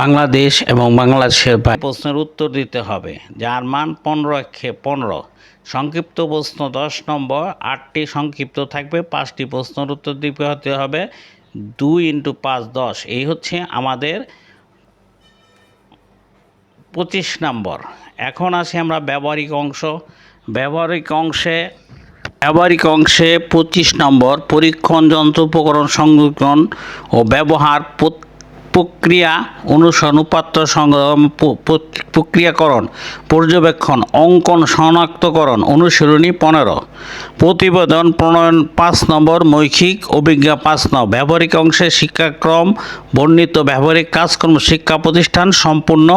বাংলাদেশ এবং বাংলাদেশের প্রশ্নের উত্তর দিতে হবে। যার মান পনেরো, একে পনেরো। সংক্ষিপ্ত প্রশ্ন দশ নম্বর, আটটি সংক্ষিপ্ত থাকবে, পাঁচটি প্রশ্নের উত্তর দিতে হতে হবে। দুই ইন্টু পাঁচ দশ, এই হচ্ছে আমাদের পঁচিশ নম্বর। এখন আসি আমরা ব্যবহারিক অংশ। ব্যবহারিক অংশে ব্যবহারিক অংশে পঁচিশ নম্বর, পরীক্ষণ, যন্ত্র, উপকরণ সংরক্ষণ ও ব্যবহার প্রক্রিয়া অনুসরণ উপাত্ত সংগ্রহ প্রক্রিয়াকরণ, পর্যবেক্ষণ, অঙ্কন, শনাক্তকরণ, অনুশীলনী পনেরো। প্রতিবেদন প্রণয়ন পাঁচ নম্বর, মৌখিক অভিজ্ঞা পাঁচ নম্বর ব্যবহারিক অংশে শিক্ষাক্রম, বর্ণিত ব্যবহারিক কাজকর্ম, শিক্ষা প্রতিষ্ঠান সম্পূর্ণ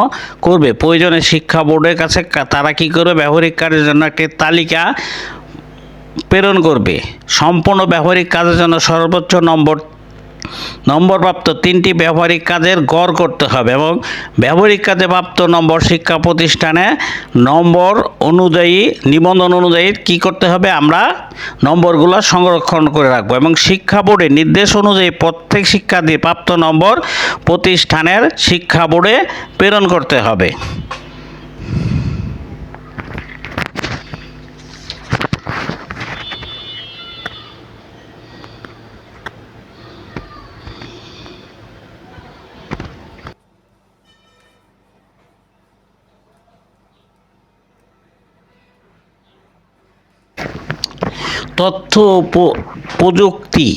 করবে। প্রয়োজনে শিক্ষা বোর্ডের কাছে তারা কী করবে? ব্যবহারিক কাজের জন্য একটি তালিকা প্রেরণ করবে। সম্পূর্ণ ব্যবহারিক কাজের জন্য সর্বোচ্চ নম্বর নম্বরপ্রাপ্ত তিনটি ব্যবহারিক কাজের গড় করতে হবে এবং ব্যবহারিক কাজে প্রাপ্ত নম্বর শিক্ষা প্রতিষ্ঠানে নম্বর অনুযায়ী, নিবন্ধন অনুযায়ী কি করতে হবে? আমরা নম্বরগুলো সংরক্ষণ করে রাখব এবং শিক্ষা বোর্ডের নির্দেশ অনুযায়ী প্রত্যেক শিক্ষার্থী প্রাপ্ত নম্বর প্রতিষ্ঠানের শিক্ষা বোর্ডে প্রেরণ করতে হবে। তথ্য প্রযুক্তি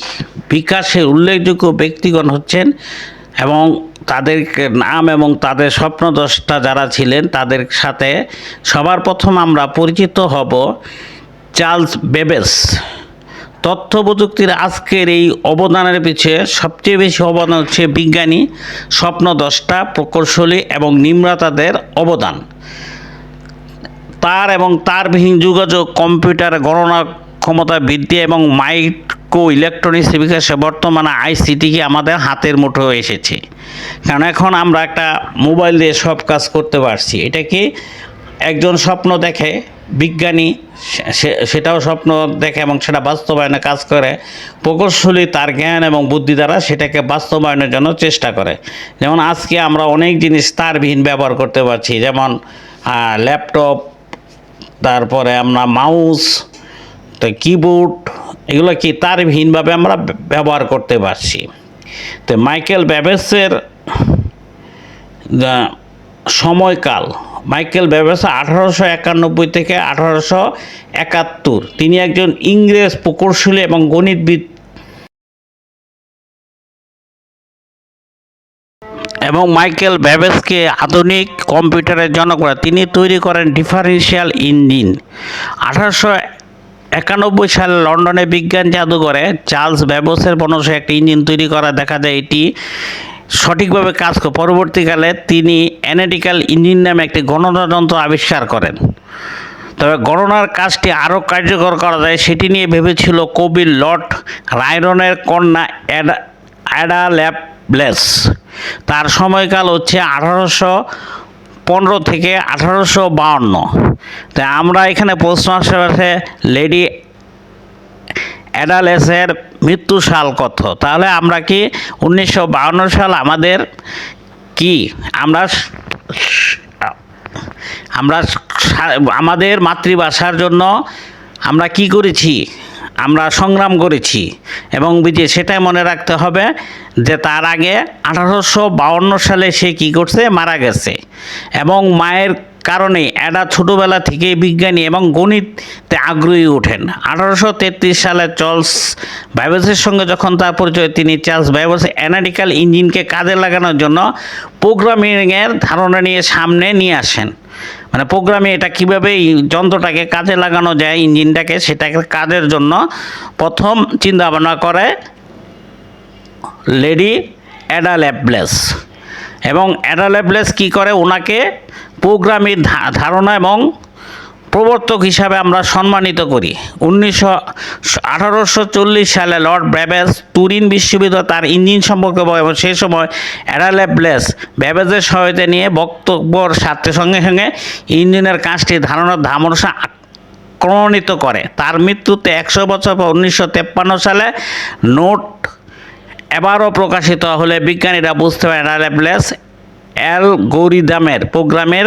বিকাশের উল্লেখযোগ্য ব্যক্তিগণ হচ্ছেন এবং তাদের নাম এবং তাদের স্বপ্নদ্রষ্টা যারা ছিলেন, তাদের সাথে সবার প্রথম আমরা পরিচিত হব চার্লস বেবেস তথ্য প্রযুক্তির আজকের এই অবদানের পিছিয়ে সবচেয়ে বেশি অবদান হচ্ছে বিজ্ঞানী, স্বপ্নদ্রষ্টা, প্রকৌশলী এবং নিম্রাতাদের অবদান। তার এবং তারবিহীন যোগাযোগ, কম্পিউটার গণনা ক্ষমতা বৃদ্ধি এবং মাইক্রো ইলেকট্রনিক্স বিকাশে বর্তমানে আইসিটিকে আমাদের হাতের মুঠো এসেছে। কারণ এখন আমরা একটা মোবাইল দিয়ে সব কাজ করতে পারছি। এটা কি একজন স্বপ্ন দেখে, বিজ্ঞানী সেটাও স্বপ্ন দেখে এবং সেটা বাস্তবায়নে কাজ করে, প্রকৌশলী তার জ্ঞান এবং বুদ্ধি দ্বারা সেটাকে বাস্তবায়নের জন্য চেষ্টা করে। যেমন আজকে আমরা অনেক জিনিস তারবিহীন ব্যবহার করতে পারছি। যেমন ল্যাপটপ, তারপরে আমরা মাউস তো কিবোর্ড এগুলো কি তারবিহীনভাবে আমরা ব্য- ব্যবহার করতে পারছি। তো মাইকেল ব্যাবেসের সময়কাল, মাইকেল ব্যাবেস আঠারোশো একানব্বই থেকে আঠারোশো একাত্তর। তিনি একজন ইংরেজ প্রকৌশলী এবং গণিতবিদ এবং মাইকেল ব্যাবেসকে আধুনিক কম্পিউটারের জনক তিনি তৈরি করেন ডিফারেন্সিয়াল ইঞ্জিন আঠারোশো একানব্বই সালে লন্ডনে বিজ্ঞান জাদুঘরে চার্লস ব্যাবসের বনসে একটি ইঞ্জিন তৈরি করা দেখা যায়। এটি সঠিকভাবে কাজ করে পরবর্তীকালে তিনি অ্যানালিটিক্যাল ইঞ্জিন নামে একটি গণনা যন্ত্র আবিষ্কার করেন। তবে গণনার কাজটি আরও কার্যকর করা যায় সেটি নিয়ে ভেবেছিল কবি লর্ড রায়রনের কন্যা অ্যাডা অ্যাডা ল্যাপলেস। তার সময়কাল হচ্ছে আঠারোশো পনেরো থেকে আঠারোশো বাউন্ন। তাই আমরা এখানে প্রশ্ন আসে লেডি অ্যাডালেসের মৃত্যু সাল কত? তাহলে আমরা কি উনিশশো সাল আমাদের কি? আমরা আমরা আমাদের মাতৃভাষার জন্য আমরা কি করেছি? আমরা সংগ্রাম করেছি এবং বিজে সেটাই মনে রাখতে হবে যে তার আগে আঠারোশো বাউন্ন সালে সে কি করছে? মারা গেছে। এবং মায়ের কারণে এরা ছোটোবেলা থেকে বিজ্ঞানী এবং গণিতে আগ্রহী ওঠেন। আঠারোশো তেত্রিশ সালে চার্লস বাইবেসের সঙ্গে যখন তার পরিচয়, তিনি চার্লস বাইবেস অ্যানালিটিক্যাল ইঞ্জিনকে কাজে লাগানোর জন্য প্রোগ্রামিংয়ের ধারণা নিয়ে সামনে নিয়ে আসেন। মানে প্রোগ্রামে এটা কীভাবে যন্ত্রটাকে কাজে লাগানো যায়, ইঞ্জিনটাকে সেটাকে কাজের জন্য প্রথম চিন্তা ভাবনা করে লেডি অ্যাডা ল্যাবলেস এবং অ্যাডা ল্যাবলেস কী করে? ওনাকে প্রোগ্রামের ধারণা এবং প্রবর্তক হিসাবে আমরা সম্মানিত করি। উনিশশো, আঠারোশো চল্লিশ সালে লর্ড ব্যাবেজ তুরিন বিশ্ববিদ্যালয় তার ইঞ্জিন সম্পর্কে এবং সেই সময় অ্যাডালেবলেস ব্যাবেজের সহায়তা নিয়ে বক্তব্যর সাথে সঙ্গে সঙ্গে ইঞ্জিনের কাজটি ধারণার ধামরসা ক্রমণিত করে। তার মৃত্যুতে একশো বছর পর উনিশশো তেপ্পান্ন সালে নোট এবারও প্রকাশিত হলে বিজ্ঞানীরা বুঝতে পারেন অ্যাডালেবলেস অ্যালগোরিদমের প্রোগ্রামের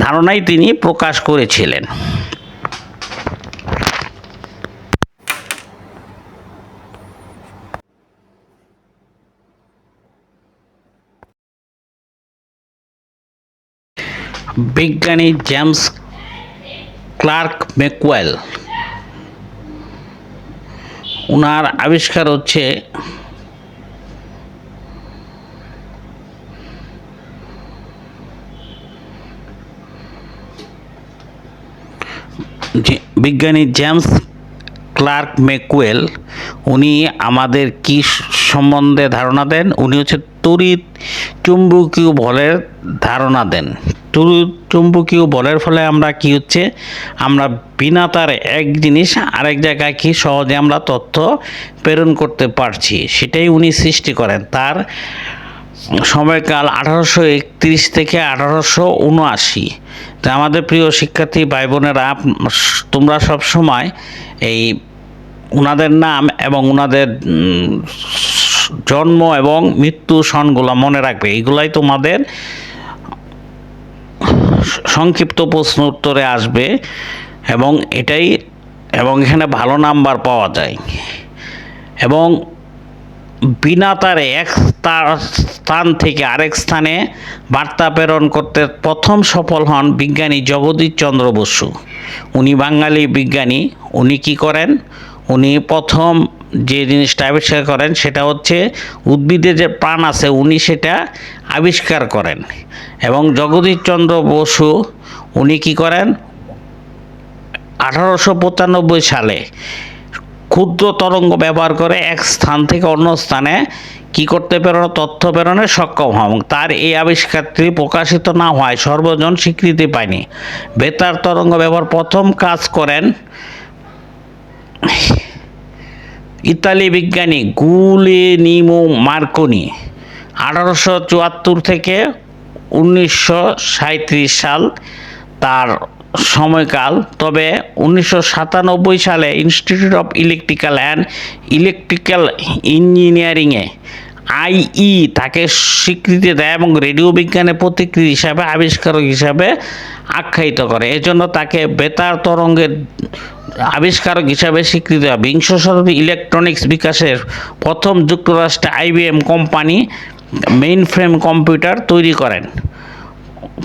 ধারণাই তিনি প্রকাশ করেছিলেন। বিজ্ঞানী জেমস ক্লার্ক ম্যাকওয়েল ওনার আবিষ্কার হচ্ছে যে বিজ্ঞানী জেমস ক্লার্ক ম্যাকওয়েল, উনি আমাদের কি সম্বন্ধে ধারণা দেন? উনি হচ্ছে তড়িৎ চুম্বকীয় বলের ধারণা দেন। তড়িৎ চুম্বকীয় বলের ফলে আমরা কি হচ্ছে? আমরা বিনা তার এক জিনিস আরেক জায়গায় কি সহজে আমরা তথ্য প্রেরণ করতে পারছি, সেটাই উনি সৃষ্টি করেন। তার সময়কাল আঠারোশো একত্রিশ থেকে আঠারোশো উনআশি। তা আমাদের প্রিয় শিক্ষার্থী ভাই বোনেরা তোমরা সব সময় এই ওনাদের নাম এবং ওনাদের জন্ম এবং মৃত্যু সনগুলো মনে রাখবে। এইগুলাই তোমাদের সংক্ষিপ্ত প্রশ্ন উত্তরে আসবে এবং এটাই, এবং এখানে ভালো নাম্বার পাওয়া যায়। এবং বিনা তারে এক তা- স্থান থেকে আরেক স্থানে বার্তা প্রেরণ করতে প্রথম সফল হন বিজ্ঞানী জগদীশ চন্দ্র বসু। উনি বাঙালি বিজ্ঞানী, উনি কি করেন? উনি প্রথম যে জিনিসটা আবিষ্কার করেন সেটা হচ্ছে উদ্ভিদে যে প্রাণ আছে উনি সেটা আবিষ্কার করেন। এবং জগদীশ চন্দ্র বসু উনি কি করেন? আঠারোশো পঁচানব্বই সালে ক্ষুদ্র তরঙ্গ ব্যবহার করে এক স্থান থেকে অন্য স্থানে কি করতে প্রেরণ তথ্য প্রেরণে সক্ষম হন তার এই আবিষ্কারটি প্রকাশিত না হওয়ায় সর্বজন স্বীকৃতি পায়নি। বেতার তরঙ্গ ব্যবহার প্রথম কাজ করেন ইতালি বিজ্ঞানী গুলিনিমো মার্কনি। আঠারোশো চুয়াত্তর থেকে উনিশশো সাল তার সময়কাল। তবে উনিশশো সাতানব্বই সালে institute of electrical and electrical ইঞ্জিনিয়ারিংয়ে আইই তাকে স্বীকৃতি দেয় এবং রেডিও বিজ্ঞানের প্রতিকৃতি হিসাবে, আবিষ্কারক হিসাবে আখ্যায়িত করে। এজন্য তাকে বেতার তরঙ্গের আবিষ্কারক হিসাবে স্বীকৃতি বিংশ শতাব্দী ইলেকট্রনিক্স বিকাশের প্রথম যুক্তরাষ্ট্রে IBM company mainframe computer তৈরি করেন।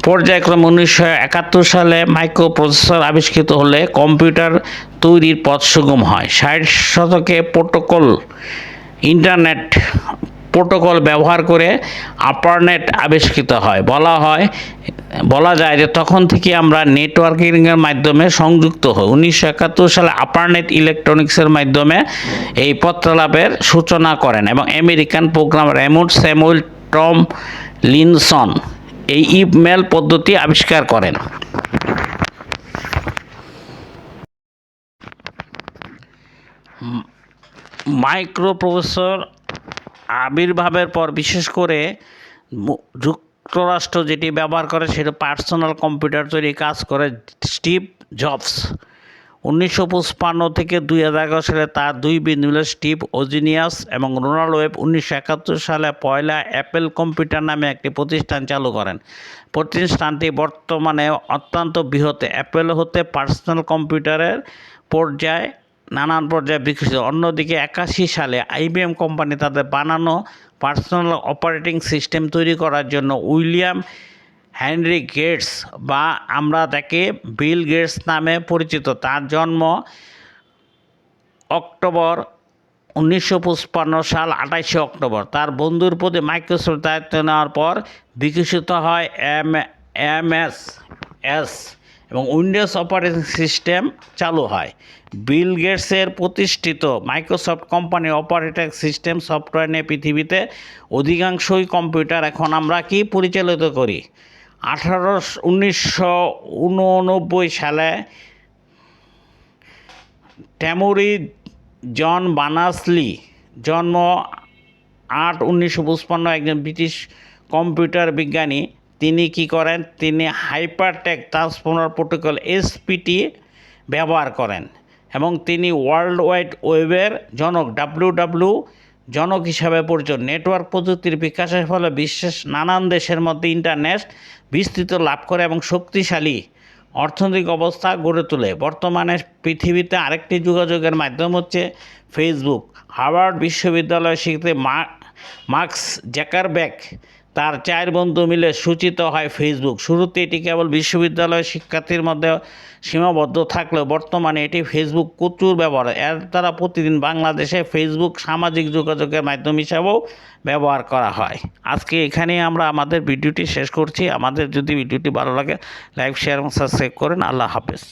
পর্যায়ক্রমে উনিশশো একাত্তর সালে মাইক্রো আবিষ্কৃত হলে কম্পিউটার তৈরির পথ সুগম হয়। ষাট শতকে প্রোটোকল, ইন্টারনেট প্রোটোকল ব্যবহার করে আপারনেট আবিষ্কৃত হয়। বলা হয়, বলা যায় যে তখন থেকে আমরা নেটওয়ার্কিংয়ের মাধ্যমে সংযুক্ত হই। উনিশশো একাত্তর সালে আপারনেট ইলেকট্রনিক্সের মাধ্যমে এই পত্রলাভের সূচনা করেন এবং American program Raymond Samuel Tomlinson এই ইমেল পদ্ধতি আবিষ্কার করেন। মাইক্রো প্রসেসর আবির্ভাবের পর, বিশেষ করে যুক্তরাষ্ট্র যেটি ব্যবহার করে, সেটা পার্সোনাল কম্পিউটার তৈরি কাজ করে, স্টিভ জবস। উনিশশো পঁচপান্ন থেকে দুই হাজার এগারো সালে তার দুই বিন্দু মিলে স্টিভ ওজিনিয়াস এবং রোনাল্ড ওয়েব উনিশশো একাত্তর সালে পয়লা অ্যাপেল কম্পিউটার নামে একটি প্রতিষ্ঠান চালু করেন। প্রতিষ্ঠানটি বর্তমানে অত্যন্ত বৃহৎ। অ্যাপেল হতে পার্সোনাল কম্পিউটারের পর্যায়ে নানান পর্যায়ে বিকশিত। অন্যদিকে একাশি সালে আইবিএম কোম্পানি তাদের বানানো পার্সোনাল অপারেটিং সিস্টেম তৈরি করার জন্য উইলিয়াম হেনরি গেটস বা আমরা তাকে বিল গেটস নামে পরিচিত। তার জন্ম অক্টোবর উনিশশো পঁচপান্ন সাল আঠাশে অক্টোবর। তার বন্ধুর প্রতি মাইক্রোসফট দায়িত্ব নেওয়ার পর বিকশিত হয় এম এম এস এস। এবং উইন্ডোজ অপারেটিং সিস্টেম চালু হয়। বিল গেটসের প্রতিষ্ঠিত মাইক্রোসফট কোম্পানির অপারেটিং সিস্টেম সফটওয়্যার নিয়ে পৃথিবীতে অধিকাংশই কম্পিউটার এখন আমরা কি পরিচালিত করি? আঠারো উনিশশো উননব্বই সালে ট্যামুরি জন বানাসলি জন্ম আট উনিশশো একজন ব্রিটিশ কম্পিউটার বিজ্ঞানী তিনি কি করেন? তিনি হাইপারটেক ট্রান্সফর্মার প্রোটোকল এসপিটি ব্যবহার করেন এবং তিনি ওয়ার্ল্ড ওয়াইড ওয়েবের জনক ডাব্লিউ ডাব্লিউ জনক হিসাবে পরিচিত। নেটওয়ার্ক প্রযুক্তির বিকাশের ফলে বিশ্বের নানান দেশের মধ্যে ইন্টারনেট বিস্তৃত লাভ করে এবং শক্তিশালী অর্থনৈতিক অবস্থা গড়ে তোলে। বর্তমানে পৃথিবীতে আরেকটি যোগাযোগের মাধ্যম হচ্ছে ফেসবুক। হার্ভার্ড বিশ্ববিদ্যালয়ের শিক্ষিত মার্কস জ্যাকারব্যাক তার চার বন্ধু মিলে সূচিত হয় ফেসবুক। শুরুতে এটি কেবল বিশ্ববিদ্যালয়ের শিক্ষার্থীর মধ্যে সীমাবদ্ধ থাকলেও বর্তমানে এটি ফেসবুক প্রচুর ব্যবহার। এর দ্বারা প্রতিদিন বাংলাদেশে ফেসবুক সামাজিক যোগাযোগের মাধ্যম হিসাবেও ব্যবহার করা হয়। আজকে এখানেই আমরা আমাদের ভিডিওটি শেষ করছি। আমাদের যদি ভিডিওটি ভালো লাগে, লাইক, শেয়ার এবং সাবস্ক্রাইব করেন। আল্লাহ হাফেজ।